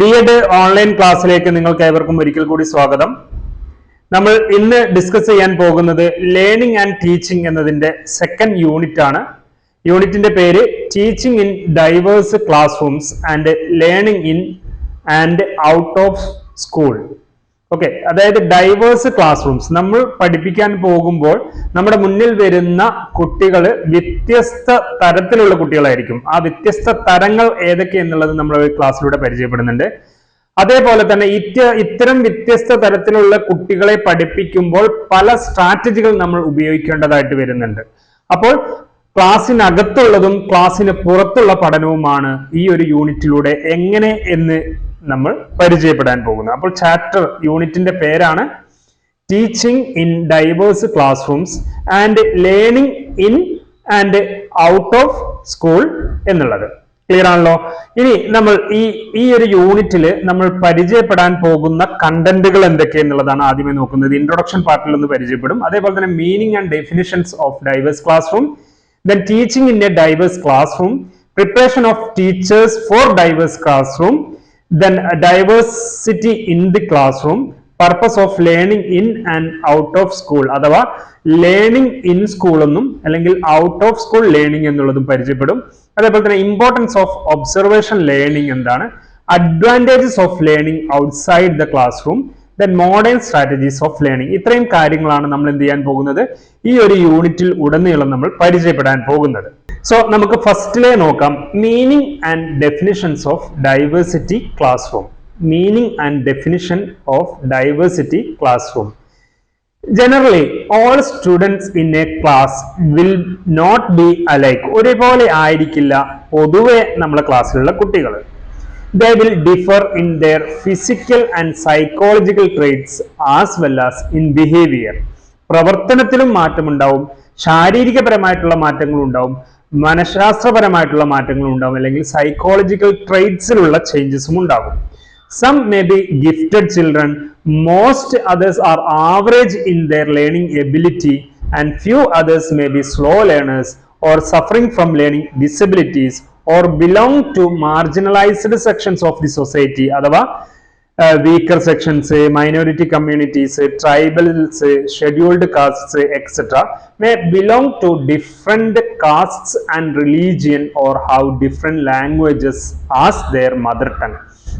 B Ed online ക്ലാസ്സിലേക്ക് നിങ്ങൾക്ക് ഏവർക്കും ഒരിക്കൽ കൂടി സ്വാഗതം. നമ്മൾ ഇന്ന് ഡിസ്കസ് ചെയ്യാൻ പോകുന്നത് ലേണിംഗ് ആൻഡ് ടീച്ചിങ് എന്നതിന്റെ സെക്കൻഡ് യൂണിറ്റ് ആണ്. യൂണിറ്റിന്റെ പേര് teaching in diverse classrooms and learning in and out of school okay അതായത് ഡൈവേഴ്സ് ക്ലാസ് റൂംസ് നമ്മൾ പഠിപ്പിക്കാൻ പോകുമ്പോൾ നമ്മുടെ മുന്നിൽ വരുന്ന കുട്ടികൾ വ്യത്യസ്ത തരത്തിലുള്ള കുട്ടികളായിരിക്കും. ആ വ്യത്യസ്ത തരങ്ങൾ ഏതൊക്കെ എന്നുള്ളത് നമ്മൾ ക്ലാസ്സിലൂടെ പരിചയപ്പെടുന്നുണ്ട്. അതേപോലെ തന്നെ ഇത്തരം വ്യത്യസ്ത തരത്തിലുള്ള കുട്ടികളെ പഠിപ്പിക്കുമ്പോൾ പല സ്ട്രാറ്റജികൾ നമ്മൾ ഉപയോഗിക്കേണ്ടതായിട്ട് വരുന്നുണ്ട്. അപ്പോൾ ക്ലാസ്സിനകത്തുള്ളതും ക്ലാസ്സിന് പുറത്തുള്ള പഠനവുമാണ് ഈ ഒരു യൂണിറ്റിലൂടെ എങ്ങനെ എന്ന് നമ്മൾ പരിചയപ്പെടാൻ പോകുന്നത്. അപ്പോൾ ചാപ്റ്റർ യൂണിറ്റിന്റെ പേരാണ് teaching in diverse classrooms and learning in and out of school എന്നുള്ളത്. ക്ലിയർ ആണല്ലോ? ഇനി നമ്മൾ ഈ ഈ ഒരു യൂണിറ്റിൽ നമ്മൾ പരിചയപ്പെടാൻ പോകുന്ന കണ്ടന്റുകൾ എന്തൊക്കെ എന്നുള്ളതാണ് ആദ്യമേ നോക്കുന്നത്. ഇൻട്രൊഡക്ഷൻ പാർട്ടിൽ ഒന്ന് പരിചയപ്പെടും. അതേപോലെ തന്നെ meaning and definitions of diverse classroom then teaching in a diverse classroom preparation of teachers for diverse classroom then diversity in the classroom purpose of learning in and out of school അഥവാ learning in school എന്നും അല്ലെങ്കിൽ out of school learning എന്നുള്ളതും പരിചയപ്പെടും. അതേപോലെ തന്നെ importance of observation learning എന്താണ്? Advantages of learning outside the classroom then modern strategies of learning ഇത്രയും കാര്യങ്ങളാണ് നമ്മൾ എന്ത് ചെയ്യാൻ പോകുന്നത്? ഈ ഒരു യൂണിറ്റിൽ ഉടനീളം നമ്മൾ പരിചയപ്പെടാൻ പോകുന്നത്. സോ നമുക്ക് ഫസ്റ്റിലെ നോക്കാം. Meaning and definitions of diversity classroom meaning and definition of diversity classroom generally all students in a class will not be alike ഒരേപോലെ ആയിരിക്കില്ല പൊതുവെ നമ്മുടെ ക്ലാസ്സിലുള്ള കുട്ടികൾ they will differ in their physical and psychological traits as well as in behavior. പ്രവർത്തനത്തിലും മാറ്റമുണ്ടാവും. ശാരീരികപരമായിട്ടുള്ള മാറ്റങ്ങളും ഉണ്ടാവും. മനഃശാസ്ത്രപരമായിട്ടുള്ള മാറ്റങ്ങളും ഉണ്ടാവും. അല്ലെങ്കിൽ സൈക്കോളജിക്കൽ ട്രേറ്റ്സിലുള്ള ചേഞ്ചസും ഉണ്ടാകും some may be gifted children most others are average in their learning ability and few others may be slow learners or suffering from learning disabilities or belong to marginalized sections of the society അഥവാ weaker sections minority communities tribals scheduled castes etcetera may belong to different castes and religion or how different languages as their mother tongue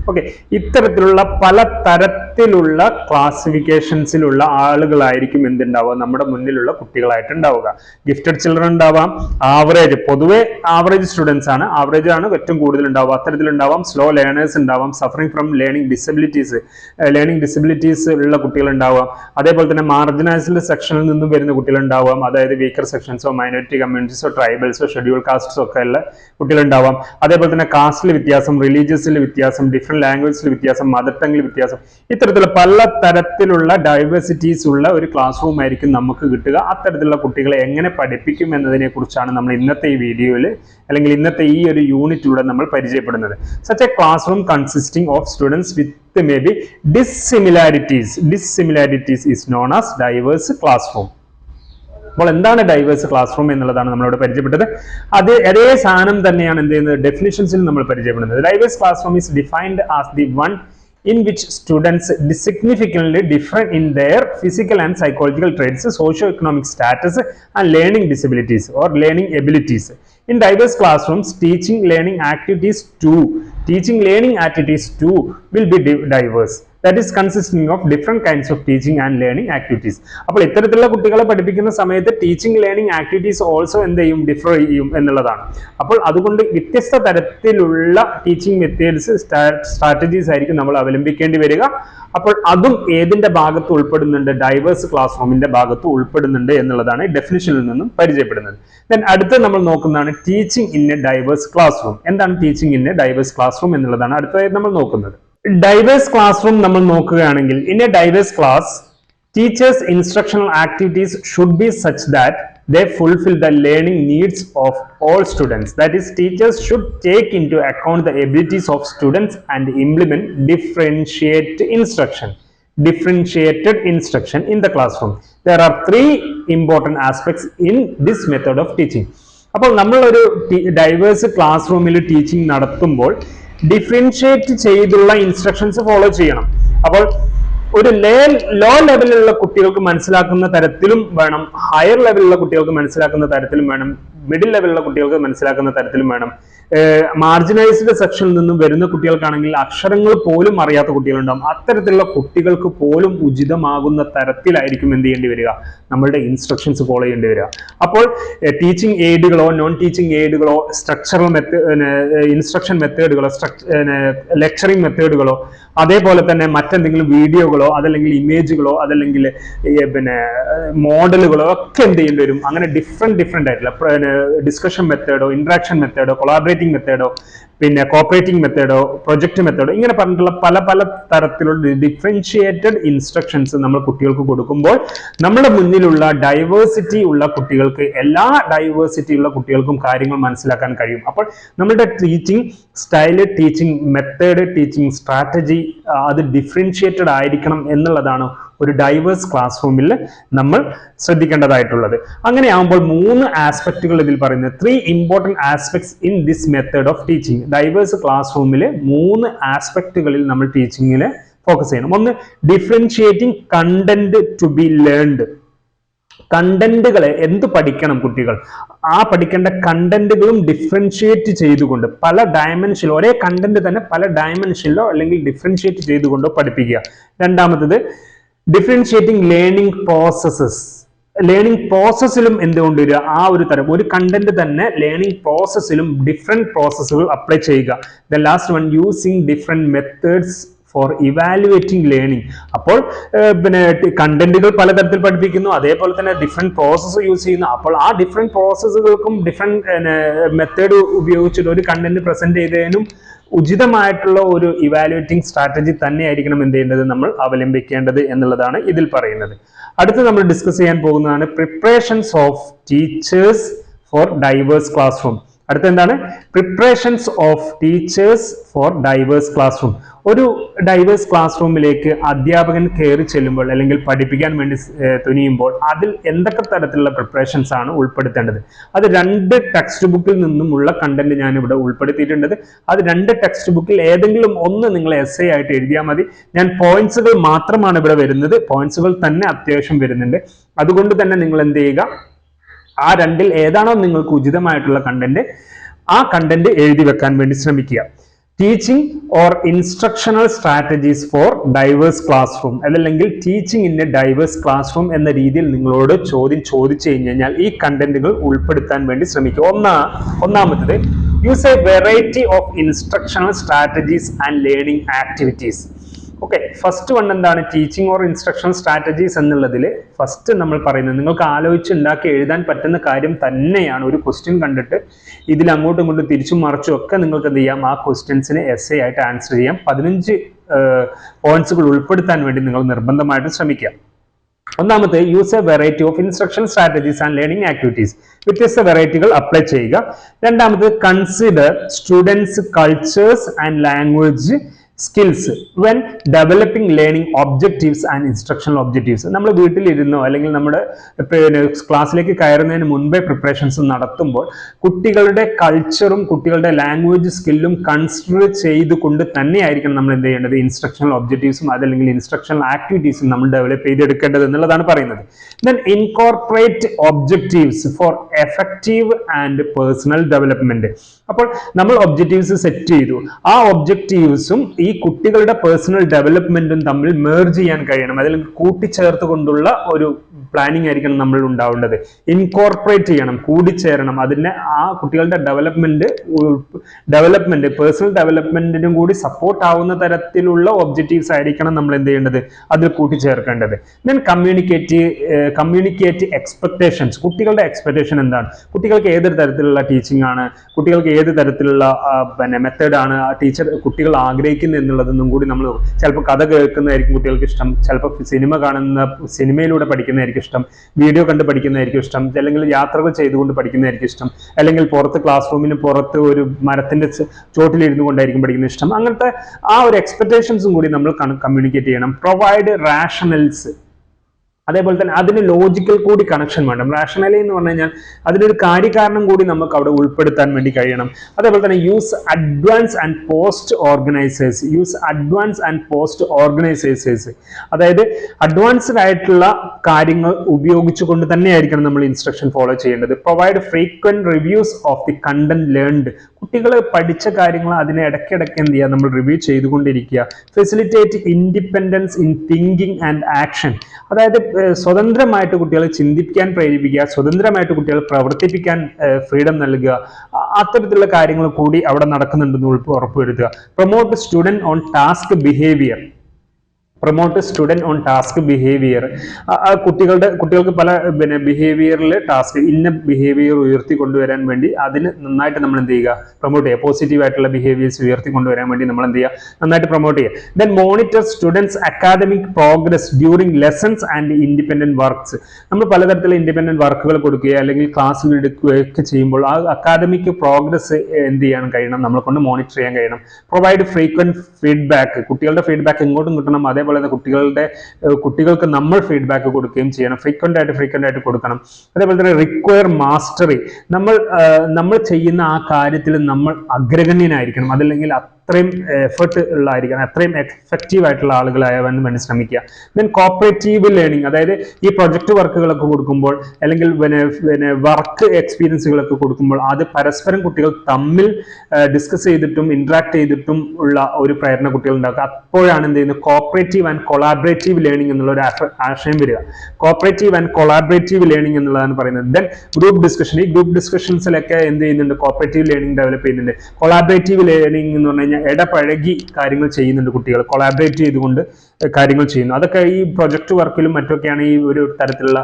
okay ഇത്തരത്തിലുള്ള പല തരത്തിലുള്ള ക്ലാസിഫിക്കേഷൻസിലുള്ള ആളുകളായിരിക്കും എന്തുണ്ടാവുക? നമ്മുടെ മുന്നിലുള്ള കുട്ടികളായിട്ട് ഉണ്ടാവുക. Gifted children ഉണ്ടാവാം. ആവറേജ് പൊതുവെ ആവറേജ് സ്റ്റുഡൻസ് ആണ്. ആവറേജ് ആണ് ഏറ്റവും കൂടുതൽ ഉണ്ടാവുക. അത്തരത്തിലുണ്ടാവാം സ്ലോ ലേണേഴ്സ് ഉണ്ടാവാം. Suffering from learning disabilities learning disabilities ഉള്ള കുട്ടികൾ ഉണ്ടാവാം. അതേപോലെ തന്നെ മാർജിനൈസ്ഡ് സെക്ഷനിൽ നിന്നും വരുന്ന കുട്ടികൾ ഉണ്ടാവാം. അതായത് വീക്കർ സെക്ഷൻസോ മൈനോറിറ്റി കമ്മ്യൂണിറ്റീസോ ട്രൈബൽസോ ഷെഡ്യൂൾ കാസ്റ്റ്സോ ഒക്കെ ഉള്ള കുട്ടികൾ ഉണ്ടാവാം. അതേപോലെ തന്നെ കാസ്റ്റിൽ വ്യത്യാസം റിലീജിയസിൽ വ്യത്യാസം ഡിഫറെന്റ് ലാംഗ്വേജിൽ വ്യത്യാസം മദർ ടങ്ങിൽ വ്യത്യാസം. ഇത്തരത്തിലുള്ള പല തരത്തിലുള്ള ഡൈവേഴ്സിറ്റീസ് ഉള്ള ഒരു ക്ലാസ് റൂം ആയിരിക്കും നമുക്ക് കിട്ടുക. അത്തരത്തിലുള്ള കുട്ടികളെ എങ്ങനെ പഠിപ്പിക്കും എന്നതിനെ കുറിച്ചാണ് നമ്മൾ ഇന്നത്തെ ഈ വീഡിയോയിൽ അല്ലെങ്കിൽ ഇന്നത്തെ ഈ ഒരു യൂണിറ്റിലൂടെ നമ്മൾ പരിചയപ്പെടുന്നത്. Such a classroom consisting of students with may be dissimilarities dissimilarities is known as diverse classroom അപ്പോൾ എന്താണ് ഡൈവേഴ്സ് ക്ലാസ് റൂം എന്നുള്ളതാണ് നമ്മളിവിടെ പരിചയപ്പെട്ടത്. അത് അതേ സാധനം തന്നെയാണ് എന്ത് ചെയ്യുന്നത്? ഡെഫിനിഷൻസിൽ നമ്മൾ പരിചയപ്പെടുന്നത്. Diverse classroom is defined as the one in which students significantly different in their physical and psychological traits socio economic status and learning disabilities or learning abilities in diverse classrooms teaching learning activities to teaching learning activities to will be diverse that is consisting of different kinds of teaching and learning activities അപ്പോൾ ഇത്തരത്തിലുള്ള കുട്ടികളെ പഠിപ്പിക്കുന്ന സമയത്ത് teaching learning activities also എന്ത് ചെയ്യും? Differ ചെയ്യും എന്നുള്ളതാണ്. അപ്പോൾ അതുകൊണ്ട് വ്യത്യസ്ത തരത്തിലുള്ള ടീച്ചിങ് മെത്തേഡ്സ് സ്ട്രാറ്റജീസ് ആയിരിക്കും നമ്മൾ അവലംബിക്കേണ്ടി വരിക. അപ്പോൾ അതും ഏതിന്റെ ഭാഗത്ത് ഉൾപ്പെടുന്നുണ്ട്? ഡൈവേഴ്സ് ക്ലാസ് റൂമിന്റെ ഭാഗത്ത് ഉൾപ്പെടുന്നുണ്ട് എന്നുള്ളതാണ് ഡെഫിനിഷനിൽ നിന്നും പരിചയപ്പെടുന്നത്. ദെൻ അടുത്ത് നമ്മൾ നോക്കുന്നതാണ് teaching in a diverse classroom എന്താണ് teaching in a diverse classroom എന്നുള്ളതാണ് അടുത്തതായി നമ്മൾ നോക്കുന്നത്. ഡൈവേഴ്സ് ക്ലാസ് റൂം നമ്മൾ നോക്കുകയാണെങ്കിൽ in a diverse class teachers instructional activities should be such that they fulfill the learning needs of all students that is teachers should take into account the abilities of students and implement differentiate instruction differentiated instruction in the classroom there are three important aspects in this method of teaching അപ്പോൾ നമ്മൾ ഒരു diverse class റൂമിൽ teaching നടത്തുമ്പോൾ differentiate ചെയ്തുള്ള instructions follow ചെയ്യണം. അപ്പോൾ ഒരു ലേ law ലെവലിലുള്ള കുട്ടികൾക്ക് മനസ്സിലാക്കുന്ന തരത്തിലും വേണം ഹയർ ലെവലിലുള്ള കുട്ടികൾക്ക് മനസ്സിലാക്കുന്ന തരത്തിലും വേണം മിഡിൽ ലെവലിലുള്ള കുട്ടികൾക്ക് മനസ്സിലാക്കുന്ന തരത്തിലും വേണം. മാർജിനൈസ്ഡ് സെക്ഷനിൽ നിന്നും വരുന്ന കുട്ടികൾക്കാണെങ്കിൽ അക്ഷരങ്ങൾ പോലും അറിയാത്ത കുട്ടികളുണ്ടാവും. അത്തരത്തിലുള്ള കുട്ടികൾക്ക് പോലും ഉചിതമാകുന്ന തരത്തിലായിരിക്കും എന്ത് ചെയ്യേണ്ടി വരിക? നമ്മളുടെ ഇൻസ്ട്രക്ഷൻസ് ഫോളോ ചെയ്യേണ്ടി വരിക. അപ്പോൾ ടീച്ചിങ് എയ്ഡുകളോ നോൺ ടീച്ചിങ് എയ്ഡുകളോ സ്ട്രക്ചറൽ മെത്തേഡ് ഇൻസ്ട്രക്ഷൻ മെത്തേഡുകളോ ലെക്ചറിങ് മെത്തേഡുകളോ അതേപോലെ തന്നെ മറ്റെന്തെങ്കിലും വീഡിയോകളോ അതല്ലെങ്കിൽ ഇമേജുകളോ അതല്ലെങ്കിൽ പിന്നെ മോഡലുകളോ ഒക്കെ എന്ത് ചെയ്യേണ്ടി വരും? അങ്ങനെ ഡിഫറെന്റ് ഡിഫറെന്റ് ആയിട്ടുള്ള ഡിസ്കഷൻ മെത്തേഡോ ഇന്ററാക്ഷൻ മെത്തേഡോ കൊളാബറേറ്റിംഗ് മെത്തേഡോ പിന്നെ കോപ്പറേറ്റിംഗ് മെത്തേഡോ പ്രൊജക്ട് മെത്തേഡോ ഇങ്ങനെ പറഞ്ഞിട്ടുള്ള പല പല തരത്തിലുള്ള ഡിഫറൻഷിയേറ്റഡ് ഇൻസ്ട്രക്ഷൻസ് നമ്മൾ കുട്ടികൾക്ക് കൊടുക്കുമ്പോൾ നമ്മുടെ മുന്നിലുള്ള ഡൈവേഴ്സിറ്റി ഉള്ള കുട്ടികൾക്ക് എല്ലാ ഡൈവേഴ്സിറ്റി ഉള്ള കുട്ടികൾക്കും കാര്യങ്ങൾ മനസ്സിലാക്കാൻ കഴിയും. അപ്പോൾ നമ്മളുടെ teaching style teaching method teaching strategy അത് ഡിഫറൻഷിയേറ്റഡ് ആയിരിക്കണം എന്നുള്ളതാണ് ഒരു ഡൈവേഴ്സ് ക്ലാസ് റൂമിൽ നമ്മൾ ശ്രദ്ധിക്കേണ്ടതായിട്ടുള്ളത്. അങ്ങനെയാകുമ്പോൾ മൂന്ന് ആസ്പെക്റ്റുകൾ ഇതിൽ പറയുന്നത്. Three important aspects in this method of teaching diverse class റൂമിൽ മൂന്ന് ആസ്പെക്റ്റുകളിൽ നമ്മൾ ടീച്ചിങ്ങിൽ ഫോക്കസ് ചെയ്യണം. ഒന്ന് differentiating content to be learned കണ്ടന്റുകളെ എന്ത് പഠിക്കണം കുട്ടികൾ? ആ പഠിക്കേണ്ട കണ്ടന്റുകളും ഡിഫറൻഷിയേറ്റ് ചെയ്തുകൊണ്ട് പല ഡയമെൻഷനിലോ ഒരേ കണ്ടന്റ് തന്നെ പല ഡയമെൻഷനിലോ അല്ലെങ്കിൽ ഡിഫറൻഷിയേറ്റ് ചെയ്തുകൊണ്ടോ പഠിപ്പിക്കുക. രണ്ടാമത്തത് ഡിഫറൻഷിയേറ്റിംഗ് ലേണിംഗ് പ്രോസസ്സസ് ലേണിംഗ് പ്രോസസ്സിലും എന്തുകൊണ്ട് വരിക? ആ ഒരു തരം. ഒരു കണ്ടന്റ് തന്നെ ലേണിംഗ് പ്രോസസ്സിലും ഡിഫറെന്റ് പ്രോസസ്സുകൾ അപ്ലൈ ചെയ്യുക. The last one using different methods for evaluating learning അപ്പോൾ പിന്നെ കണ്ടന്റുകൾ പലതരത്തിൽ പഠിപ്പിക്കുന്നു. അതേപോലെ തന്നെ ഡിഫറെന്റ് പ്രോസസ്സ് യൂസ് ചെയ്യുന്നു. അപ്പോൾ ആ ഡിഫറെന്റ് പ്രോസസ്സുകൾക്കും ഡിഫറെന്റ് മെത്തേഡ് ഉപയോഗിച്ചിട്ട് ഒരു കണ്ടന്റ് പ്രസന്റ് ചെയ്തതിനും ഉചിതമായിട്ടുള്ള ഒരു ഇവാലുവേറ്റിംഗ് സ്ട്രാറ്റജി തന്നെയായിരിക്കണം എന്ത് ചെയ്യേണ്ടത് നമ്മൾ അവലംബിക്കേണ്ടത് എന്നുള്ളതാണ് ഇതിൽ പറയുന്നത്. അടുത്ത് നമ്മൾ ഡിസ്കസ് ചെയ്യാൻ പോകുന്നതാണ് preparations of teachers for diverse classroom അടുത്ത എന്താണ് preparations of teachers for diverse classroom ഒരു ഡൈവേഴ്സ് ക്ലാസ് റൂമിലേക്ക് അധ്യാപകൻ കയറി ചെല്ലുമ്പോൾ അല്ലെങ്കിൽ പഠിപ്പിക്കാൻ വേണ്ടി തുനിയുമ്പോൾ അതിൽ എന്തൊക്കെ തരത്തിലുള്ള പ്രിപ്പറേഷൻസ് ആണ് ഉൾപ്പെടുത്തേണ്ടത്? അത് രണ്ട് ടെക്സ്റ്റ് ബുക്കിൽ നിന്നുമുള്ള കണ്ടന്റ് ഞാൻ ഇവിടെ ഉൾപ്പെടുത്തിയിട്ടുണ്ട്. അത് രണ്ട് ടെക്സ്റ്റ് ബുക്കിൽ ഏതെങ്കിലും ഒന്ന് നിങ്ങൾ എസ് ആയിട്ട് എഴുതിയാൽ മതി. ഞാൻ പോയിന്റ്സുകൾ മാത്രമാണ് ഇവിടെ വരുന്നത്. പോയിന്റ്സുകൾ തന്നെ അത്യാവശ്യം വരുന്നുണ്ട്. അതുകൊണ്ട് തന്നെ നിങ്ങൾ എന്ത് ചെയ്യുക? ആ രണ്ടിൽ ഏതാണോ നിങ്ങൾക്ക് ഉചിതമായിട്ടുള്ള കണ്ടന്റ് ആ കണ്ടന്റ് എഴുതി വെക്കാൻ വേണ്ടി ശ്രമിക്കുക. Teaching or instructional strategies for diverse classroom അതല്ലെങ്കിൽ teaching in a diverse classroom എന്ന രീതിയിൽ നിങ്ങളോട് ചോദ്യം ചോദിച്ചു കഴിഞ്ഞു കഴിഞ്ഞാൽ ഈ കണ്ടന്റുകൾ ഉൾപ്പെടുത്താൻ വേണ്ടി ശ്രമിക്കുക. ഒന്നാ ഒന്നാമത്തത് use a variety of instructional strategies and learning activities okay first one എന്താണ്? ടീച്ചിങ് ഓർ ഇൻസ്ട്രക്ഷൻ സ്ട്രാറ്റജീസ് എന്നുള്ളതിൽ ഫസ്റ്റ് നമ്മൾ പറയുന്നത് നിങ്ങൾക്ക് ആലോചിച്ച് ഉണ്ടാക്കി എഴുതാൻ പറ്റുന്ന കാര്യം തന്നെയാണ്. ഒരു ക്വസ്റ്റ്യൻ കണ്ടിട്ട് ഇതിൽ അങ്ങോട്ടും ഇങ്ങോട്ടും തിരിച്ചും മറിച്ചും ഒക്കെ നിങ്ങൾക്ക് എന്ത് ചെയ്യാം? ആ ക്വസ്റ്റ്യൻസിന് എസ് എ ആയിട്ട് ആൻസർ ചെയ്യാം. പതിനഞ്ച് പോയിന്റ്സുകൾ ഉൾപ്പെടുത്താൻ വേണ്ടി നിങ്ങൾ നിർബന്ധമായിട്ട് ശ്രമിക്കുക. ഒന്നാമത്തെ use a variety of instruction strategies and learning activities വ്യത്യസ്ത വെറൈറ്റികൾ അപ്ലൈ ചെയ്യുക. രണ്ടാമത് consider students cultures and language skills when developing learning objectives and instructional objectives നമ്മൾ വീട്ടിലിരുന്നോ അല്ലെങ്കിൽ നമ്മുടെ പിന്നെ ക്ലാസ്സിലേക്ക് കയറുന്നതിന് മുൻപേ പ്രിപ്പറേഷൻസ് നടത്തുമ്പോൾ കുട്ടികളുടെ കൾച്ചറും കുട്ടികളുടെ ലാംഗ്വേജ് സ്കില്ലും കൺസിഡർ ചെയ്തുകൊണ്ട് തന്നെയായിരിക്കണം നമ്മൾ എന്ത് ചെയ്യേണ്ടത്? ഇൻസ്ട്രക്ഷണൽ ഒബ്ജക്റ്റീവ്സും അതല്ലെങ്കിൽ ഇൻസ്ട്രക്ഷണൽ ആക്ടിവിറ്റീസും നമ്മൾ ഡെവലപ്പ് ചെയ്തെടുക്കേണ്ടത് എന്നുള്ളതാണ് പറയുന്നത്. Then incorporate objectives for effective and personal development അപ്പോൾ നമ്മൾ ഒബ്ജക്റ്റീവ്സ് സെറ്റ് ചെയ്തു. ആ ഒബ്ജക്റ്റീവ്സും ഈ കുട്ടികളുടെ പേഴ്സണൽ ഡെവലപ്മെന്റും തമ്മിൽ മേർജ് ചെയ്യാൻ കഴിയണം. അതിൽ കൂട്ടിച്ചേർത്ത് കൊണ്ടുള്ള ഒരു പ്ലാനിങ് ആയിരിക്കണം നമ്മൾ ഉണ്ടാവേണ്ടത്. ഇൻകോർപ്പറേറ്റ് ചെയ്യണം കൂടിച്ചേരണം. അതിനെ ആ കുട്ടികളുടെ ഡെവലപ്മെന്റ് ഡെവലപ്മെന്റ് പേഴ്സണൽ ഡെവലപ്മെന്റിനും കൂടി സപ്പോർട്ട് ആവുന്ന തരത്തിലുള്ള ഒബ്ജക്റ്റീവ്സ് ആയിരിക്കണം നമ്മൾ എന്ത് ചെയ്യേണ്ടത്? അതിൽ കൂട്ടിച്ചേർക്കേണ്ടത്. ദെൻ കമ്മ്യൂണിക്കേറ്റ് കമ്മ്യൂണിക്കേറ്റ് എക്സ്പെക്ടേഷൻസ് കുട്ടികളുടെ എക്സ്പെക്ടേഷൻ എന്താണ്? കുട്ടികൾക്ക് ഏത് തരത്തിലുള്ള ടീച്ചിങ് ആണ്? കുട്ടികൾക്ക് ഏത് തരത്തിലുള്ള പിന്നെ മെത്തേഡാണ് ടീച്ചർ കുട്ടികൾ ആഗ്രഹിക്കുന്നത് എന്നുള്ളതൊന്നും കൂടി നമ്മൾ ചിലപ്പോൾ കഥ കേൾക്കുന്നതായിരിക്കും കുട്ടികൾക്ക് ഇഷ്ടം. ചിലപ്പോൾ സിനിമ കാണുന്ന സിനിമയിലൂടെ പഠിക്കുന്നതായിരിക്കും ഇഷ്ടം വീഡിയോ കണ്ട് പഠിക്കുന്നതായിരിക്കും ഇഷ്ടം. അല്ലെങ്കിൽ യാത്രകൾ ചെയ്തുകൊണ്ട് പഠിക്കുന്നതായിരിക്കും ഇഷ്ടം. അല്ലെങ്കിൽ പുറത്ത് ക്ലാസ് റൂമിന് പുറത്ത് ഒരു മരത്തിന്റെ ച- ചോട്ടിലിരുന്നു കൊണ്ടായിരിക്കും പഠിക്കുന്ന ഇഷ്ടം. അങ്ങനത്തെ ആ ഒരു എക്സ്പെക്ടേഷൻസും കൂടി നമ്മൾ കമ്മ്യൂണിക്കേറ്റ് ചെയ്യണം. പ്രൊവൈഡ് റാഷണൽസ് അതേപോലെ തന്നെ അതിന് ലോജിക്കൽ കൂടി കണക്ഷൻ വേണം. റാഷണലി എന്ന് പറഞ്ഞു കഴിഞ്ഞാൽ അതിനൊരു കാര്യകാരണം കൂടി നമുക്ക് അവിടെ ഉൾപ്പെടുത്താൻ വേണ്ടി കഴിയണം. അതേപോലെ തന്നെ use advance and post organizers use advance and post organizers അതായത് അഡ്വാൻസ്ഡ് ആയിട്ടുള്ള കാര്യങ്ങൾ ഉപയോഗിച്ചുകൊണ്ട് തന്നെയായിരിക്കണം നമ്മൾ ഇൻസ്ട്രക്ഷൻ ഫോളോ ചെയ്യേണ്ടത്. Provide frequent reviews of the content learned കുട്ടികൾ പഠിച്ച കാര്യങ്ങൾ അതിനെ ഇടയ്ക്കിടയ്ക്ക് എന്ത് ചെയ്യുക? നമ്മൾ റിവ്യൂ ചെയ്തുകൊണ്ടിരിക്കുക. Facilitate independence in thinking and action അതായത് സ്വതന്ത്രമായിട്ട് കുട്ടികളെ ചിന്തിക്കാൻ പ്രേരിപ്പിക്കുക സ്വതന്ത്രമായിട്ട് കുട്ടികളെ പ്രവർത്തിപ്പിക്കാൻ ഫ്രീഡം നൽകുക. അത്തരത്തിലുള്ള കാര്യങ്ങൾ കൂടി അവിടെ നടക്കുന്നുണ്ടെന്ന് ഉറപ്പ് ഉറപ്പുവരുത്തുക. Promote student on task behaviour promote student on task behaviour കുട്ടികളുടെ കുട്ടികൾക്ക് പല പിന്നെ ബിഹേവിയറിൽ ടാസ്ക് ഇന്ന ബിഹേവിയർ ഉയർത്തി കൊണ്ടുവരാൻ വേണ്ടി അതിന് നന്നായിട്ട് നമ്മൾ എന്ത് ചെയ്യുക? പ്രൊമോട്ട് ചെയ്യുക. പോസിറ്റീവ് ആയിട്ടുള്ള ബിഹേവിയേഴ്സ് ഉയർത്തി കൊണ്ടുവരാൻ വേണ്ടി നമ്മൾ എന്ത് ചെയ്യുക? നന്നായിട്ട് പ്രൊമോട്ട് ചെയ്യുക. Then monitor students academic progress during lessons and independent works നമ്മൾ പലതരത്തിലുള്ള ഇൻഡിപെൻഡന്റ് വർക്കുകൾ കൊടുക്കുക അല്ലെങ്കിൽ ക്ലാസ്സുകൾ എടുക്കുകയൊക്കെ ചെയ്യുമ്പോൾ ആ അക്കാദമിക് പ്രോഗ്രസ് എന്ത് ചെയ്യാൻ കഴിയണം? നമ്മളെ കൊണ്ട് മോണിറ്റർ ചെയ്യാൻ കഴിയണം. പ്രൊവൈഡ് ഫ്രീക്വന്റ് ഫീഡ്ബാക്ക് കുട്ടികളുടെ ഫീഡ്ബാക്ക് എങ്ങോട്ടും കിട്ടണം. അതേപോലെ തന്നെ കുട്ടികളുടെ കുട്ടികൾക്ക് നമ്മൾ ഫീഡ്ബാക്ക് കൊടുക്കുകയും ചെയ്യണം. ഫ്രീക്വന്റ് ആയിട്ട് ഫ്രീക്വന്റ് ആയിട്ട് കൊടുക്കണം. അതേപോലെ തന്നെ റിക്വയർ മാസ്റ്ററി നമ്മൾ നമ്മൾ ചെയ്യുന്ന ആ കാര്യത്തിൽ നമ്മൾ അഗ്രഗണ്യനായിരിക്കണം. അതല്ലെങ്കിൽ അത്രയും എഫേർട്ട് ഉള്ളതായിരിക്കണം അത്രയും എഫക്റ്റീവ് ആയിട്ടുള്ള ആളുകളായവൻ വേണ്ടി ശ്രമിക്കുക. ദെൻ കോപ്പറേറ്റീവ് ലേണിംഗ് അതായത് ഈ പ്രൊജക്ട് വർക്കുകളൊക്കെ കൊടുക്കുമ്പോൾ അല്ലെങ്കിൽ പിന്നെ പിന്നെ വർക്ക് എക്സ്പീരിയൻസുകളൊക്കെ കൊടുക്കുമ്പോൾ അത് പരസ്പരം കുട്ടികൾ തമ്മിൽ ഡിസ്കസ് ചെയ്തിട്ടും ഇന്ററാക്ട് ചെയ്തിട്ടും ഉള്ള ഒരു പ്രേരണ കുട്ടികൾ ഉണ്ടാക്കുക. അപ്പോഴാണ് എന്ത് ചെയ്യുന്നത്? കോപ്പറേറ്റീവ് ആൻഡ് കൊളാബറേറ്റീവ് ലേണിംഗ് എന്നുള്ള ഒരു ആശയം വരിക. കോപ്പറേറ്റീവ് ആൻഡ് കൊളാബറേറ്റീവ് ലേണിംഗ് എന്നുള്ളതാണ് പറയുന്നത്. ദെൻ ഗ്രൂപ്പ് ഡിസ്കഷൻ ഈ ഗ്രൂപ്പ് ഡിസ്കഷൻസിലൊക്കെ എന്ത് ചെയ്യുന്നുണ്ട്? കോപ്പറേറ്റീവ് ലേണിംഗ് ഡെവലപ്പ് ചെയ്യുന്നുണ്ട്. കൊളാബറേറ്റീവ് ലേണിംഗ് എന്ന് പറഞ്ഞു കഴിഞ്ഞാൽ ഇടപഴകി കാര്യങ്ങൾ ചെയ്യുന്നുണ്ട് കുട്ടികൾ. കൊളാബറേറ്റ് ചെയ്തുകൊണ്ട് കാര്യങ്ങൾ ചെയ്യുന്നു. അതൊക്കെ ഈ പ്രൊജക്ട് വർക്കിലും മറ്റൊക്കെയാണ് ഈ ഒരു തരത്തിലുള്ള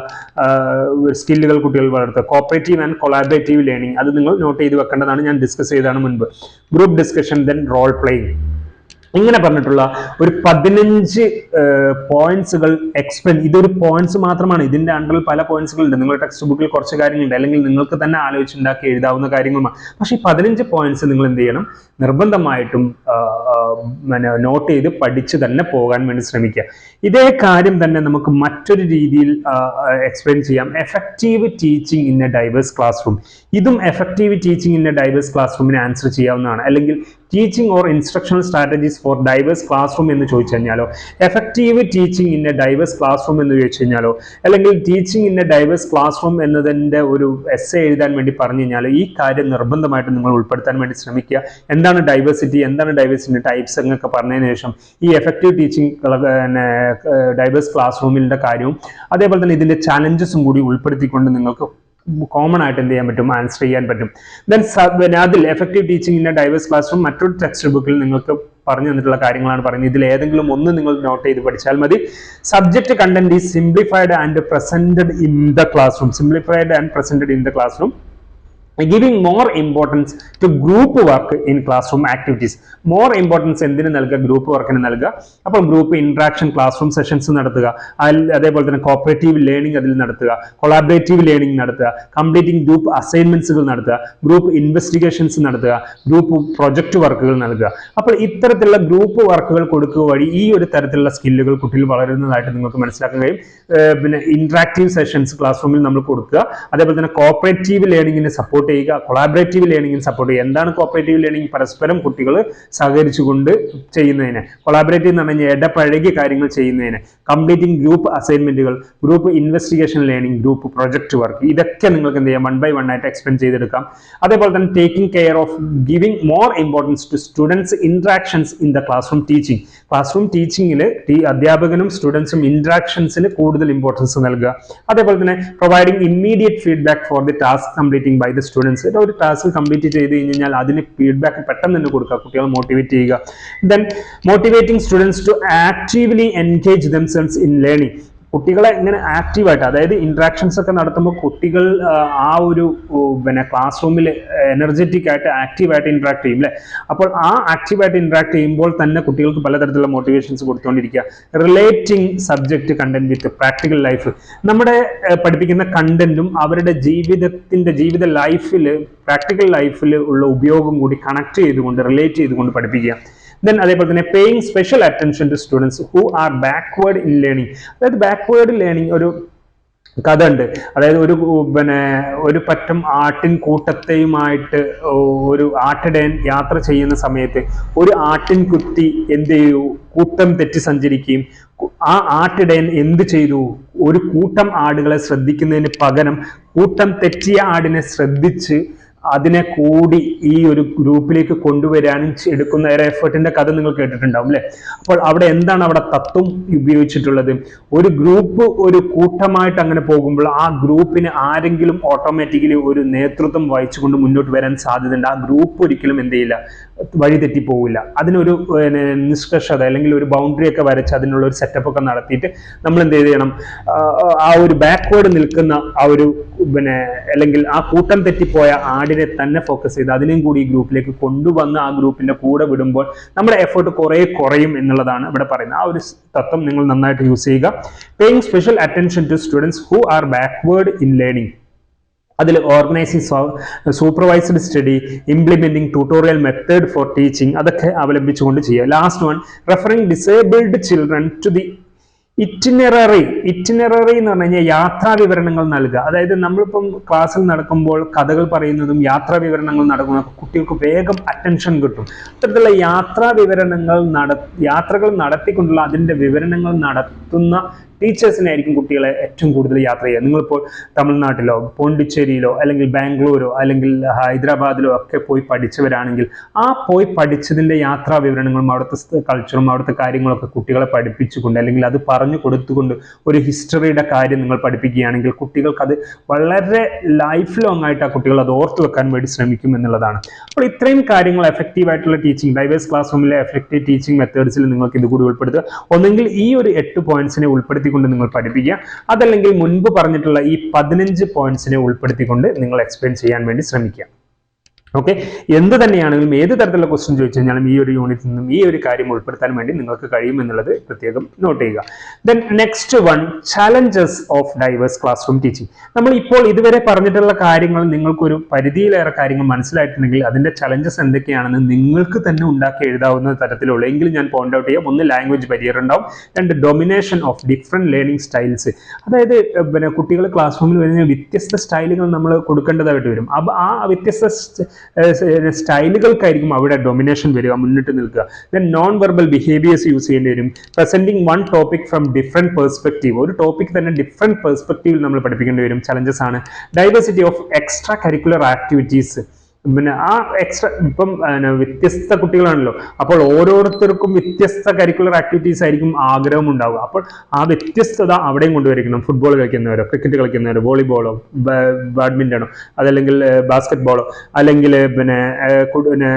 സ്കില്ലുകൾ കുട്ടികൾ വളർത്തുക. കോപ്പറേറ്റീവ് ആൻഡ് കൊളാബറേറ്റീവ് ലേണിംഗ് അത് നിങ്ങൾ നോട്ട് ചെയ്ത് വെക്കേണ്ടതാണ്. ഞാൻ ഡിസ്കസ് ചെയ്തതാണ് മുൻപ്. Group discussion then role playing ഇങ്ങനെ പറഞ്ഞിട്ടുള്ള ഒരു പതിനഞ്ച് പോയിന്റ്സുകൾ എക്സ്പ്ലെയിൻ ഇതൊരു പോയിന്റ്സ് മാത്രമാണ്. ഇതിന്റെ അണ്ടറിൽ പല പോയിന്റ്സുകൾ ഉണ്ട് നിങ്ങളുടെ ടെക്സ്റ്റ് ബുക്കിൽ കുറച്ച് കാര്യങ്ങളുണ്ട്. അല്ലെങ്കിൽ നിങ്ങൾക്ക് തന്നെ ആലോചിച്ചുണ്ടാക്കി എഴുതാവുന്ന കാര്യങ്ങളുമാണ്. പക്ഷെ ഈ പതിനഞ്ച് പോയിന്റ്സ് നിങ്ങൾ എന്ത് ചെയ്യണം? നിർബന്ധമായിട്ടും നോട്ട് ചെയ്ത് പഠിച്ച് തന്നെ പോകാൻ വേണ്ടി ശ്രമിക്കുക. ഇതേ കാര്യം തന്നെ നമുക്ക് മറ്റൊരു രീതിയിൽ എക്സ്പ്ലെയിൻ ചെയ്യാം. Effective teaching in a diverse classroom ഇതും effective teaching in a diverse class റൂമിന് ആൻസർ ചെയ്യാവുന്നതാണ്. അല്ലെങ്കിൽ teaching or instructional strategies for diverse classroom എന്ന് ചോദിച്ചു കഴിഞ്ഞാലോ effective teaching in a diverse classroom എന്ന് ചോദിച്ചു കഴിഞ്ഞാലോ അല്ലെങ്കിൽ teaching in a diverse classroom എന്നതിന്റെ ഒരു എസ് എഴുതാൻ വേണ്ടി പറഞ്ഞു കഴിഞ്ഞാൽ ഈ കാര്യം നിർബന്ധമായിട്ട് നിങ്ങൾ ഉൾപ്പെടുത്താൻ വേണ്ടി ശ്രമിക്കുക. എന്താണ് ഡൈവേഴ്സിറ്റി എന്താണ് ഡൈവേഴ്സിറ്റി ടൈപ്സ് എന്നൊക്കെ പറഞ്ഞതിന് ശേഷം ഈ എഫക്റ്റീവ് ടീച്ചിങ് ഡൈവേഴ്സ് ക്ലാസ് റൂമിന്റെ കാര്യവും അതേപോലെ തന്നെ ഇതിന്റെ ചാലഞ്ചസും കൂടി ഉൾപ്പെടുത്തിക്കൊണ്ട് നിങ്ങൾക്ക് കോമൺ ആയിട്ട് എന്ത് ചെയ്യാൻ പറ്റും? ആൻസർ ചെയ്യാൻ പറ്റും. ദെൻ അതിൽ effective a diverse class room മറ്റൊരു ടെക്സ്റ്റ് ബുക്കിൽ നിങ്ങൾക്ക് പറഞ്ഞു തന്നിട്ടുള്ള കാര്യങ്ങളാണ് പറയുന്നത്. ഇതിൽ ഏതെങ്കിലും ഒന്ന് നിങ്ങൾ നോട്ട് ചെയ്ത് പഠിച്ചാൽ മതി. Subject content is simplified and presented in the classroom simplified and presented in the classroom giving more importance to group work in classroom activities more importance എന്തിനു നൽകുക? ഗ്രൂപ്പ് വർക്കിന് നൽകുക. അപ്പോൾ group interaction classroom sessions നടത്തുക അതേപോലെ തന്നെ cooperative learning അതിൽ നടത്തുക. കൊളാബറേറ്റീവ് ലേണിംഗ് നടത്തുക. കംപ്ലീറ്റിംഗ് ഗ്രൂപ്പ് അസൈൻമെന്റ്സുകൾ നടത്തുക. ഗ്രൂപ്പ് ഇൻവെസ്റ്റിഗേഷൻസ് നടത്തുക. ഗ്രൂപ്പ് പ്രൊജക്ട് വർക്കുകൾ നൽകുക. അപ്പോൾ ഇത്തരത്തിലുള്ള ഗ്രൂപ്പ് വർക്കുകൾ കൊടുക്കുക വഴി ഈ ഒരു തരത്തിലുള്ള സ്കില്ലുകൾ കുട്ടികൾ വളരുന്നതായിട്ട് നിങ്ങൾക്ക് മനസ്സിലാക്കാൻ കഴിയും. പിന്നെ ഇൻട്രാക്റ്റീവ് സെഷൻസ് ക്ലാസ് റൂമിൽ നമ്മൾ കൊടുക്കുക. അതേപോലെ തന്നെ കോപ്പറേറ്റീവ് ലേണിംഗിനെ സപ്പോർട്ട് ചെയ്യുക. കൊളാബറേറ്റീവ് ലേണിങ്ങിൽ സപ്പോർട്ട് ചെയ്യുക. എന്താണ് കോപ്പറേറ്റീവ് ലേണിംഗ് പരസ്പരം കുട്ടികൾ സഹകരിച്ചുകൊണ്ട് ചെയ്യുന്നതിന്. കൊളാബറേറ്റീവ് എന്ന് പറഞ്ഞാൽ ഇടപഴകിയ കാര്യങ്ങൾ ചെയ്യുന്നതിന്. കംപ്ലീറ്റിംഗ് ഗ്രൂപ്പ് അസൈൻമെന്റുകൾ group investigation learning group project work ഇതൊക്കെ നിങ്ങൾക്ക് എന്ത് ചെയ്യാം? വൺ ബൈ വൺ ആയിട്ട് എക്സ്പ്ലെയിൻ ചെയ്തെടുക്കാം. അതേപോലെ തന്നെ taking care of giving more importance to students interactions in the class room teaching class room ടീച്ചിങ്ങിൽ അധ്യാപകനും സ്റ്റുഡൻസും ഇൻട്രാക്ഷൻസിന് കൂടുതൽ ഇമ്പോർട്ടൻസ് നൽകുക. അതേപോലെ തന്നെ providing immediate feedback for the task completing by the students ഒരു ടാസ്ക് കംപ്ലീറ്റ് ചെയ്ത് കഴിഞ്ഞാൽ അതിന് ഫീഡ്ബാക്ക് പെട്ടെന്ന് തന്നെ കൊടുക്കുക കുട്ടികളെ മോട്ടിവേറ്റ് ചെയ്യുക. Then motivating students to actively engage themselves in learning കുട്ടികളെ ഇങ്ങനെ ആക്റ്റീവായിട്ട് അതായത് ഇൻട്രാക്ഷൻസ് ഒക്കെ നടത്തുമ്പോൾ കുട്ടികൾ ആ, ഒരു പിന്നെ ക്ലാസ് റൂമിൽ എനർജറ്റിക് ആയിട്ട് ആക്റ്റീവായിട്ട് ഇൻട്രാക്ട് ചെയ്യും അല്ലേ അപ്പോൾ ആ ആക്റ്റീവായിട്ട് ഇൻട്രാക്ട് ചെയ്യുമ്പോൾ തന്നെ കുട്ടികൾക്ക് പലതരത്തിലുള്ള motivations കൊടുത്തുകൊണ്ടിരിക്കുക relating subject content with practical life നമ്മുടെ പഠിപ്പിക്കുന്ന കണ്ടന്റും അവരുടെ ജീവിതത്തിന്റെ ജീവിത ലൈഫിൽ പ്രാക്ടിക്കൽ ലൈഫിൽ ഉള്ള ഉപയോഗം കൂടി കണക്ട് ചെയ്തുകൊണ്ട് റിലേറ്റ് ചെയ്തുകൊണ്ട് പഠിപ്പിക്കുക. ദെൻ അതേപോലെ തന്നെ paying special attention to students who are backward in learning അതായത് ബാക്ക്വേർഡ് ലേണിംഗ് ഒരു കഥ ഉണ്ട് അതായത് ഒരു പിന്നെ ഒരു പറ്റം ആട്ടിൻ കൂട്ടത്തെയുമായിട്ട് ഒരു ആട്ടിടയൻ യാത്ര ചെയ്യുന്ന സമയത്ത് ഒരു ആട്ടിൻ കുത്തി എന്ത് ചെയ്യൂ കൂട്ടം തെറ്റി സഞ്ചരിക്കുകയും ആ ആട്ടിടയൻ എന്ത് ചെയ്തു? ഒരു കൂട്ടം ആടുകളെ ശ്രദ്ധിക്കുന്നതിന് പകരം കൂട്ടം തെറ്റിയ ആടിനെ ശ്രദ്ധിച്ച് അതിനെ കൂടി ഈ ഒരു ഗ്രൂപ്പിലേക്ക് കൊണ്ടുവരാനും എടുക്കുന്ന ഒരു എഫേർട്ടിന്റെ കഥ നിങ്ങൾ കേട്ടിട്ടുണ്ടാവും അല്ലെ അപ്പോൾ അവിടെ എന്താണ് അവിടെ തത്വം ഉപയോഗിച്ചിട്ടുള്ളത്? ഒരു ഗ്രൂപ്പ് ഒരു കൂട്ടമായിട്ട് അങ്ങനെ പോകുമ്പോൾ ആ ഗ്രൂപ്പിന് ആരെങ്കിലും ഓട്ടോമാറ്റിക്കലി ഒരു നേതൃത്വം വഹിച്ചുകൊണ്ട് മുന്നോട്ട് വരാൻ സാധ്യതയുണ്ട്. ആ ഗ്രൂപ്പ് ഒരിക്കലും എന്ത് ചെയ്യില്ല വഴി തെറ്റി പോവില്ല. അതിനൊരു നിഷ്കർഷത അല്ലെങ്കിൽ ഒരു ബൗണ്ടറി ഒക്കെ വരച്ച് അതിനുള്ള ഒരു സെറ്റപ്പ് ഒക്കെ നടത്തിയിട്ട് നമ്മൾ എന്ത് ചെയ്യണം? ആ ഒരു ബാക്ക്വേർഡ് നിൽക്കുന്ന ആ ഒരു പിന്നെ അല്ലെങ്കിൽ ആ കൂട്ടം തെറ്റിപ്പോയ ആടിനെ തന്നെ ഫോക്കസ് ചെയ്ത് അതിനെയും കൂടി ഈ ഗ്രൂപ്പിലേക്ക് കൊണ്ടുവന്ന് ആ ഗ്രൂപ്പിന്റെ കൂടെ വിടുമ്പോൾ നമ്മുടെ എഫേർട്ട് കുറെ കുറയും എന്നുള്ളതാണ് ഇവിടെ പറയുന്നത്. ആ ഒരു തത്വം നിങ്ങൾ നന്നായിട്ട് യൂസ് ചെയ്യുക. Paying special attention to students who are backward in learning അതിൽ organising supervised study implementing tutorial method for teaching അതൊക്കെ അവലംബിച്ചുകൊണ്ട് ചെയ്യുക. Last one referring disabled children to the itinerary itinerary എന്ന് പറഞ്ഞു കഴിഞ്ഞാൽ യാത്രാ വിവരണങ്ങൾ നൽകുക. അതായത് നമ്മളിപ്പം ക്ലാസ്സിൽ നടക്കുമ്പോൾ കഥകൾ പറയുന്നതും യാത്രാ വിവരണങ്ങൾ നടക്കുന്ന കുട്ടികൾക്ക് വേഗം അറ്റൻഷൻ കിട്ടും. അത്തരത്തിലുള്ള യാത്രാ വിവരണങ്ങൾ നട യാത്രകൾ നടത്തിക്കൊണ്ടുള്ള അതിന്റെ വിവരണങ്ങൾ നടത്തുന്ന ടീച്ചേഴ്സിനെ ആയിരിക്കും കുട്ടികളെ ഏറ്റവും കൂടുതൽ യാത്ര ചെയ്യുക. നിങ്ങളിപ്പോൾ തമിഴ്നാട്ടിലോ പോണ്ടിച്ചേരിയിലോ അല്ലെങ്കിൽ ബാംഗ്ലൂരോ അല്ലെങ്കിൽ ഹൈദരാബാദിലോ ഒക്കെ പോയി പഠിച്ചവരാണെങ്കിൽ ആ പോയി പഠിച്ചതിന്റെ യാത്രാ വിവരണങ്ങളും അവിടുത്തെ കൾച്ചറും അവിടുത്തെ കാര്യങ്ങളൊക്കെ കുട്ടികളെ പഠിപ്പിച്ചുകൊണ്ട് അല്ലെങ്കിൽ അത് പറഞ്ഞു കൊടുത്തുകൊണ്ട് ഒരു ഹിസ്റ്ററിയുടെ കാര്യം നിങ്ങൾ പഠിപ്പിക്കുകയാണെങ്കിൽ കുട്ടികൾക്ക് അത് വളരെ ലൈഫ് ലോങ് ആയിട്ട് ആ കുട്ടികൾ അത് ഓർത്ത് വെക്കാൻ വേണ്ടി ശ്രമിക്കും എന്നുള്ളതാണ്. അപ്പോൾ ഇത്രയും കാര്യങ്ങൾ എഫക്റ്റീവ് ആയിട്ടുള്ള ടീച്ചിങ് ഡൈവേഴ്സ് ക്ലാസ് റൂമിലെ എഫക്റ്റീവ് ടീച്ചിങ് മെത്തേഡ്സിൽ നിങ്ങൾക്ക് ഇത് കൂടി ഉൾപ്പെടുത്തുക. ഒന്നെങ്കിൽ ഈ ഒരു എട്ട് പോയിന്റ്സിനെ ഉൾപ്പെടുത്തിക്കൊണ്ട് നിങ്ങൾ പഠിപ്പിക്കുക. അതല്ലെങ്കിൽ മുൻപ് പറഞ്ഞിട്ടുള്ള ഈ പതിനഞ്ച് പോയിന്റ്സിനെ ഉൾപ്പെടുത്തിക്കൊണ്ട് നിങ്ങൾ എക്സ്പ്ലെയിൻ ചെയ്യാൻ വേണ്ടി ശ്രമിക്കുക. ഓക്കെ എന്ത് തന്നെയാണെങ്കിലും ഏത് തരത്തിലുള്ള ക്വസ്റ്റ്യൻ ചോദിച്ചു കഴിഞ്ഞാലും ഈ ഒരു യൂണിറ്റിൽ നിന്നും ഈ ഒരു കാര്യം ഉൾപ്പെടുത്താൻ വേണ്ടി നിങ്ങൾക്ക് കഴിയും എന്നുള്ളത് പ്രത്യേകം നോട്ട് ചെയ്യുക. Then next one challenges of diverse class room teaching നമ്മൾ ഇപ്പോൾ ഇതുവരെ പറഞ്ഞിട്ടുള്ള കാര്യങ്ങൾ നിങ്ങൾക്കൊരു പരിധിയിലേറെ കാര്യങ്ങൾ മനസ്സിലായിട്ടുണ്ടെങ്കിൽ അതിന്റെ ചലഞ്ചസ് എന്തൊക്കെയാണെന്ന് നിങ്ങൾക്ക് തന്നെ ഉണ്ടാക്കി എഴുതാവുന്ന തരത്തിലുള്ള എങ്കിലും ഞാൻ പോയിന്റ് ഔട്ട് ചെയ്യാം. ഒന്ന് ലാംഗ്വേജ് ബരിയർ ഉണ്ടാവും. രണ്ട് domination of different learning styles അതായത് പിന്നെ കുട്ടികൾ ക്ലാസ് റൂമിൽ വരുന്ന വ്യത്യസ്ത സ്റ്റൈലുകൾ നമ്മൾ കൊടുക്കേണ്ടതായിട്ട് വരും. അപ്പോൾ ആ വ്യത്യസ്ത സ്റ്റൈലുകൾക്കായിരിക്കും അവിടെ ഡൊമിനേഷൻ വരിക മുന്നിട്ട് നിൽക്കുക. Then non verbal behaviours use ചെയ്യേണ്ടി വരും. Presenting one topic from different perspective ഒരു ടോപ്പിക് തന്നെ ഡിഫറെന്റ് പെർസ്പെക്റ്റീവിൽ നമ്മൾ പഠിപ്പിക്കേണ്ടി വരും. ചലഞ്ചസ് ആണ്. Diversity of extra curricular activities പിന്നെ ആ എക്സ്ട്രാ ഇപ്പം വ്യത്യസ്ത കുട്ടികളാണല്ലോ. അപ്പോൾ ഓരോരുത്തർക്കും വ്യത്യസ്ത കരിക്കുലർ ആക്ടിവിറ്റീസ് ആയിരിക്കും ആഗ്രഹം ഉണ്ടാവുക അപ്പോൾ ആ വ്യത്യസ്തത അവിടെയും കൊണ്ടുവരിക്കണം ഫുട്ബോൾ കളിക്കുന്നവരോ ക്രിക്കറ്റ് കളിക്കുന്നവരോ വോളിബോളോ ബാഡ്മിന്റണോ അതല്ലെങ്കിൽ ബാസ്ക്കറ്റ് ബോളോ അല്ലെങ്കിൽ പിന്നെ പിന്നെ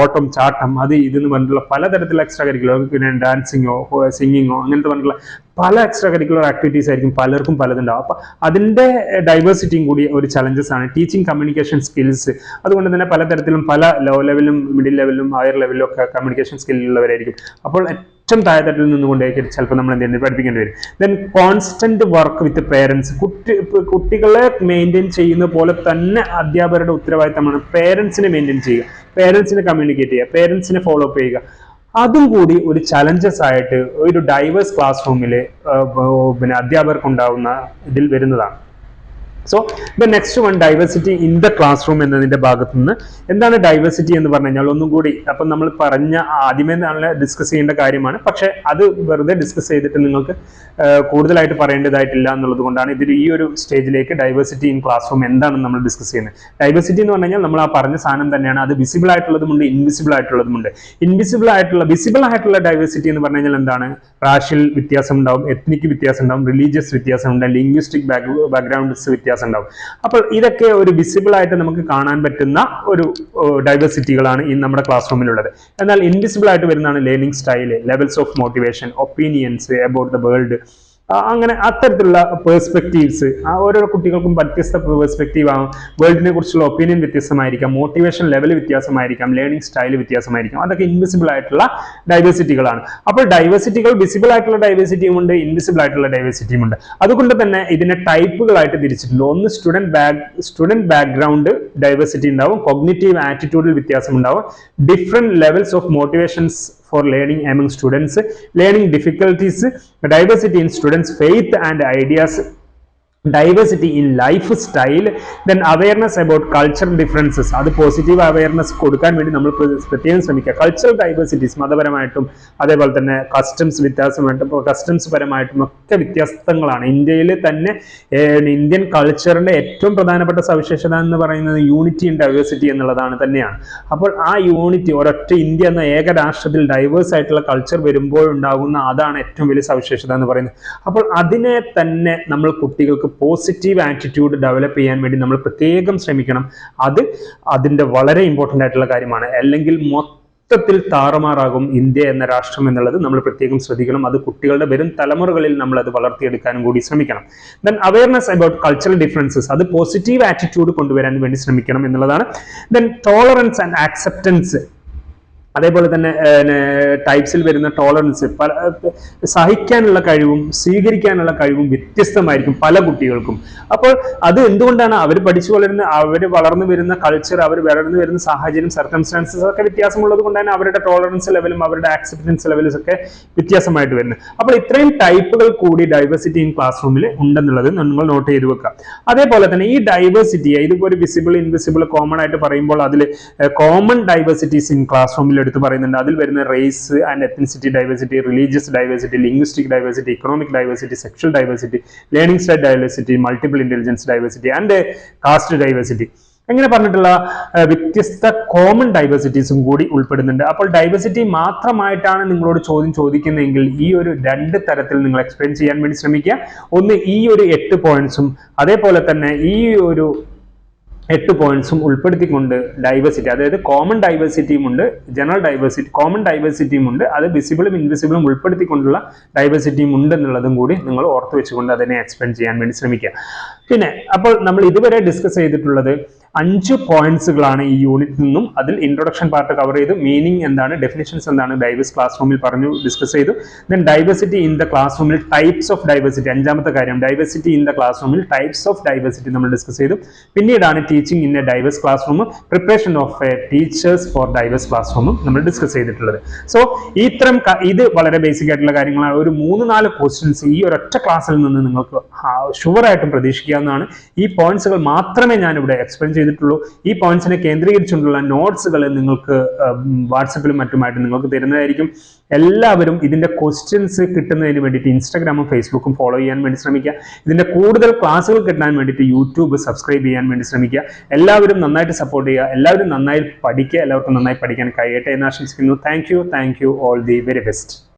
ഓട്ടം ചാട്ടം അത് ഇതെന്ന് പറഞ്ഞിട്ടുള്ള പലതരത്തിലുള്ള എക്സ്ട്രാ കരിക്കുലർ പിന്നെ ഡാൻസിങ്ങോ സിംഗിങ്ങോ അങ്ങനത്തെ പറഞ്ഞിട്ടുള്ള പല എക്സ്ട്രാ കരിക്കുലർ ആക്ടിവിറ്റീസ് ആയിരിക്കും പലർക്കും പലതുണ്ടാവും അപ്പൊ അതിന്റെ ഡൈവേഴ്സിറ്റിയും കൂടി ഒരു ചലഞ്ചസ് ആണ്. ടീച്ചിങ് കമ്മ്യൂണിക്കേഷൻ സ്കിൽസ് അതുകൊണ്ട് തന്നെ പലതരത്തിലും പല ലോ ലെവലിലും മിഡിൽ ലെവലിലും ഹയർ ലെവലിലും ഒക്കെ കമ്മ്യൂണിക്കേഷൻ സ്കില്ലുള്ളവരായിരിക്കും അപ്പോൾ ഏറ്റവും താഴെത്തട്ടിൽ നിന്നുകൊണ്ടേക്ക് ചിലപ്പോൾ നമ്മൾ എന്ത് ചെയ്യുന്നത് പഠിപ്പിക്കേണ്ടി വരും. Then constant work with parents കുട്ടി കുട്ടികളെ മെയിന്റെയിൻ ചെയ്യുന്ന പോലെ തന്നെ അധ്യാപകരുടെ ഉത്തരവാദിത്തമാണ് പേരൻസിനെ മെയിന്റെയിൻ ചെയ്യുക. പേരൻസിനെ കമ്മ്യൂണിക്കേറ്റ് ചെയ്യുക. പേരൻസിനെ ഫോളോ അപ്പ് ചെയ്യുക. അതും കൂടി ഒരു ചലഞ്ചസ് ആയിട്ട് ഒരു ഡൈവേഴ്സ് ക്ലാസ് റൂമിൽ പിന്നെ അധ്യാപകർക്കുണ്ടാവുന്ന ഇതിൽ വരുന്നതാണ്. So the next one diversity in the class room എന്നതിന്റെ ഭാഗത്തു നിന്ന് എന്താണ് ഡൈവേഴ്സിറ്റി എന്ന് പറഞ്ഞു കഴിഞ്ഞാൽ ഒന്നും കൂടി അപ്പം നമ്മൾ പറഞ്ഞ ആദ്യമേ നല്ല ഡിസ്കസ് ചെയ്യേണ്ട കാര്യമാണ്. പക്ഷെ അത് വെറുതെ ഡിസ്കസ് ചെയ്തിട്ട് നിങ്ങൾക്ക് കൂടുതലായിട്ട് പറയേണ്ടതായിട്ടില്ല എന്നുള്ളത് കൊണ്ടാണ് ഇതിൽ ഈ ഒരു സ്റ്റേജിലേക്ക് ഡൈവേഴ്സിറ്റി ഇൻ ക്ലാസ് റൂം എന്താണെന്ന് നമ്മൾ ഡിസ്കസ് ചെയ്യുന്നത്. ഡൈവേഴ്സിറ്റി എന്ന് പറഞ്ഞു കഴിഞ്ഞാൽ നമ്മൾ ആ പറഞ്ഞ സാധനം തന്നെയാണ്. അത് വിസിബിൾ ആയിട്ടുള്ളതുമുണ്ട് ഇൻവിസിബിൾ ആയിട്ടുള്ളതുമുണ്ട്. ഇൻവിസിബിൾ ആയിട്ടുള്ള വിസിബിൾ ആയിട്ടുള്ള ഡൈവേഴ്സിറ്റി എന്ന് പറഞ്ഞു കഴിഞ്ഞാൽ എന്താണ്? റാഷ്യൽ വ്യത്യാസം ഉണ്ടാവും എത്നിക് വ്യത്യാസം ഉണ്ടാവും റിലീജിയസ് വ്യത്യാസം ഉണ്ടാവും ലിംഗ്വിസ്റ്റിക് ബാക്ക്ഗ്രൗണ്ട്സ് വ്യത്യാസം ഉണ്ടാവും അപ്പോൾ ഇതൊക്കെ ഒരു വിസിബിൾ ആയിട്ട് നമുക്ക് കാണാൻ പറ്റുന്ന ഒരു ഡൈവേഴ്സിറ്റികളാണ് ഈ നമ്മുടെ ക്ലാസ് റൂമിലുള്ളത് എന്നാൽ ഇൻവിസിബിൾ ആയിട്ട് വരുന്നതാണ് learning style levels of motivation opinions about the world അങ്ങനെ അത്തരത്തിലുള്ള പേഴ്സ്പെക്റ്റീവ്സ് ഓരോ കുട്ടികൾക്കും വ്യത്യസ്ത പേഴ്സ്പെക്റ്റീവ് ആവും വേൾഡിനെ കുറിച്ചുള്ള ഒപ്പീനിയൻ വ്യത്യസ്തമായിരിക്കാം മോട്ടിവേഷൻ ലെവൽ വ്യത്യാസമായിരിക്കാം ലേണിംഗ് സ്റ്റൈൽ വ്യത്യാസമായിരിക്കാം. അതൊക്കെ ഇൻവിസിബിൾ ആയിട്ടുള്ള ഡൈവേഴ്സിറ്റികളാണ് അപ്പോൾ ഡൈവേഴ്സിറ്റികൾ വിസിബിൾ ആയിട്ടുള്ള ഡൈവേഴ്സിറ്റിയും ഉണ്ട് ഇൻവിസിബിൾ ആയിട്ടുള്ള ഡൈവേഴ്സിറ്റിയും ഉണ്ട്. അതുകൊണ്ട് തന്നെ ഇതിനെ ടൈപ്പുകളായിട്ട് തിരിച്ചിട്ടുണ്ട്. ഒന്ന് student back student background diversity ഉണ്ടാവും കോഗ്നിറ്റീവ് ആറ്റിറ്റ്യൂഡിൽ വ്യത്യാസം ഉണ്ടാവും different levels of motivations for learning among students, learning difficulties, diversity in students' faith and ideas, diversity in life style then awareness about cultural differences അത് positive awareness കൊടുക്കാൻ വേണ്ടി നമ്മൾ പ്ര- പ്രത്യേകം ശ്രമിക്കുക. കൾച്ചറൽ ഡൈവേഴ്സിറ്റീസ് മതപരമായിട്ടും അതേപോലെ തന്നെ കസ്റ്റംസ് വ്യത്യാസമായിട്ടും കസ്റ്റംസ് പരമായിട്ടും ഒക്കെ വ്യത്യസ്തങ്ങളാണ്. ഇന്ത്യയിൽ തന്നെ ഇന്ത്യൻ കൾച്ചറിന്റെ ഏറ്റവും പ്രധാനപ്പെട്ട സവിശേഷത എന്ന് പറയുന്നത് യൂണിറ്റി ഇൻ ഡൈവേഴ്സിറ്റി എന്നുള്ളതാണ് തന്നെയാണ്. അപ്പോൾ ആ യൂണിറ്റി ഒരൊറ്റ ഇന്ത്യ എന്ന ഏക രാഷ്ട്രത്തിൽ ഡൈവേഴ്സ് ആയിട്ടുള്ള കൾച്ചർ വരുമ്പോൾ ഉണ്ടാകുന്ന അതാണ് ഏറ്റവും വലിയ സവിശേഷത എന്ന് പറയുന്നത്. അപ്പോൾ അതിനെ തന്നെ നമ്മൾ കുട്ടികൾക്ക് പോസിറ്റീവ് ആറ്റിറ്റ്യൂഡ് ഡെവലപ്പ് ചെയ്യാൻ വേണ്ടി നമ്മൾ പ്രത്യേകം ശ്രമിക്കണം. അത് അതിന്റെ വളരെ ഇമ്പോർട്ടന്റ് ആയിട്ടുള്ള കാര്യമാണ്. അല്ലെങ്കിൽ മൊത്തത്തിൽ താറുമാറാകും ഇന്ത്യ എന്ന രാഷ്ട്രം എന്നുള്ളത് നമ്മൾ പ്രത്യേകം ശ്രദ്ധിക്കണം. അത് കുട്ടികളുടെ വരും തലമുറകളിൽ നമ്മൾ അത് വളർത്തിയെടുക്കാനും കൂടി ശ്രമിക്കണം. Then awareness about cultural differences അത് പോസിറ്റീവ് ആറ്റിറ്റ്യൂഡ് കൊണ്ടുവരാൻ വേണ്ടി ശ്രമിക്കണം എന്നുള്ളതാണ്. ദെൻ ടോളറൻസ് ആൻഡ് ആക്സെപ്റ്റൻസ് അതേപോലെ തന്നെ ടൈപ്സിൽ വരുന്ന ടോളറൻസ് പല സഹിക്കാനുള്ള കഴിവും സ്വീകരിക്കാനുള്ള കഴിവും വ്യത്യസ്തമായിരിക്കും പല കുട്ടികൾക്കും. അപ്പോൾ അത് എന്തുകൊണ്ടാണ് അവർ പഠിച്ചു വളരുന്ന അവർ വളർന്നു വരുന്ന കൾച്ചർ അവർ വളർന്നു വരുന്ന സാഹചര്യം സർക്കംസ്റ്റാൻസസ് ഒക്കെ വ്യത്യാസമുള്ളത് കൊണ്ട് തന്നെ അവരുടെ ടോളറൻസ് ലെവലും അവരുടെ ആക്സെപ്റ്റൻസ് ലെവലും ഒക്കെ വ്യത്യാസമായിട്ട് വരുന്നത്. അപ്പോൾ ഇത്രയും ടൈപ്പുകൾ കൂടി ഡൈവേഴ്സിറ്റി ഇൻ ക്ലാസ് റൂമിൽ ഉണ്ടെന്നുള്ളത് നിങ്ങൾ നോട്ട് ചെയ്ത് വെക്കാം അതേപോലെ തന്നെ ഈ ഡൈവേഴ്സിറ്റി ഇതിപ്പോൾ ഒരു വിസിബിൾ ഇൻവിസിബിൾ കോമൺ ആയിട്ട് പറയുമ്പോൾ അതിൽ കോമൺ ഡൈവേഴ്സിറ്റീസ് ഇൻ ക്ലാസ് റൂമിൽ എടുത്ത് പറയുന്നുണ്ട്. അതിൽ വരുന്ന race and ethnicity diversity religious diversity linguistic diversity economic diversity sexual diversity learning style diversity multiple intelligence diversity and caste diversity അങ്ങനെ പറഞ്ഞിട്ടുള്ള വ്യത്യസ്ത കോമൺ ഡൈവേഴ്സിറ്റീസും കൂടി ഉൾപ്പെടുന്നുണ്ട്. അപ്പോൾ ഡൈവേഴ്സിറ്റി മാത്രമായിട്ടാണ് നിങ്ങളോട് ചോദ്യം ചോദിക്കുന്നതെങ്കിൽ ഈ ഒരു രണ്ട് തരത്തിൽ നിങ്ങൾ എക്സ്പ്ലെയിൻ ചെയ്യാൻ വേണ്ടി ശ്രമിക്കുക. ഒന്ന് ഈ ഒരു എട്ട് പോയിന്റ്സും അതേപോലെ തന്നെ ഈ ഒരു എട്ട് പോയിന്റ്സും ഉൾപ്പെടുത്തിക്കൊണ്ട് ഡൈവേഴ്സിറ്റി അതായത് കോമൺ ഡൈവേഴ്സിറ്റിയും ഉണ്ട് ജനറൽ ഡൈവേഴ്സിറ്റി കോമൺ ഡൈവേഴ്സിറ്റിയും ഉണ്ട് അത് വിസിബിളും ഇൻവിസിബിളും ഉൾപ്പെടുത്തിക്കൊണ്ടുള്ള ഡൈവേഴ്സിറ്റിയും ഉണ്ട് എന്നുള്ളതും കൂടി നിങ്ങൾ ഓർത്തു വെച്ചുകൊണ്ട് അതിനെ എക്സ്പ്ലെയിൻ ചെയ്യാൻ വേണ്ടി ശ്രമിക്കുക. പിന്നെ അപ്പോൾ നമ്മൾ ഇതുവരെ ഡിസ്കസ് ചെയ്തിട്ടുള്ളത് അഞ്ച് പോയിന്റ്സുകളാണ് ഈ യൂണിറ്റിൽ നിന്നും അതിൽ ഇൻട്രൊഡക്ഷൻ പാർട്ട് കവർ ചെയ്തു. മീനിങ് എന്താണ്? ഡെഫിനിഷൻസ് എന്താണ്? ഡൈവേഴ്സ് ക്ലാസ് റൂമിൽ പറഞ്ഞു ഡിസ്കസ് ചെയ്തു. Then diversity in the class റൂമിൽ ടൈപ്സ് ഓഫ് ഡൈവേഴ്സിറ്റി അഞ്ചാമത്തെ കാര്യം ഡൈവേഴ്സിറ്റി ഇൻ ദ ക്ലാസ് റൂമിൽ ടൈപ്സ് ഓഫ് ഡൈവേഴ്സിറ്റി നമ്മൾ ഡിസ്കസ് ചെയ്തു. പിന്നീടാണ് teaching in a diverse class room preparation of a teachers for diverse class റൂമും നമ്മൾ ഡിസ്കസ് ചെയ്തിട്ടുള്ളത്. സോ ഇത്തരം ഇത് വളരെ ബേസിക് ആയിട്ടുള്ള കാര്യങ്ങളാണ്. ഒരു മൂന്ന് നാല് ക്വസ്റ്റ്യൻസ് ഈ ഒരൊറ്റ ക്ലാസ്സിൽ നിന്ന് നിങ്ങൾക്ക് ഷുവറായിട്ടും പ്രതീക്ഷിക്കാവുന്നതാണ്. ഈ പോയിന്റ്സുകൾ മാത്രമേ ഞാൻ ഇവിടെ എക്സ്പ്ലെയിൻ ചെയ്തിട്ടുള്ളൂ. ഈ പോയിന്റ്സിനെ കേന്ദ്രീകരിച്ചുകൊണ്ടുള്ള നോട്ട്സുകൾ നിങ്ങൾക്ക് വാട്സപ്പിലും മറ്റുമായിട്ട് നിങ്ങൾക്ക് തരുന്നതായിരിക്കും. എല്ലാവരും ഇതിന്റെ ക്വസ്റ്റ്യൻസ് കിട്ടുന്നതിന് വേണ്ടിയിട്ട് ഇൻസ്റ്റാഗ്രാമും ഫേസ്ബുക്കും ഫോളോ ചെയ്യാൻ വേണ്ടി ശ്രമിക്കുക. ഇതിന്റെ കൂടുതൽ ക്ലാസ്സുകൾ കിട്ടാൻ വേണ്ടിയിട്ട് യൂട്യൂബ് സബ്സ്ക്രൈബ് ചെയ്യാൻ വേണ്ടി ശ്രമിക്കുക. എല്ലാവരും നന്നായിട്ട് സപ്പോർട്ട് ചെയ്യുക. എല്ലാവരും നന്നായി പഠിക്കുക. എല്ലാവർക്കും നന്നായി പഠിക്കാൻ കഴിയട്ടെ എന്ന് ആശംസിക്കുന്നു. Thank you thank you all the very best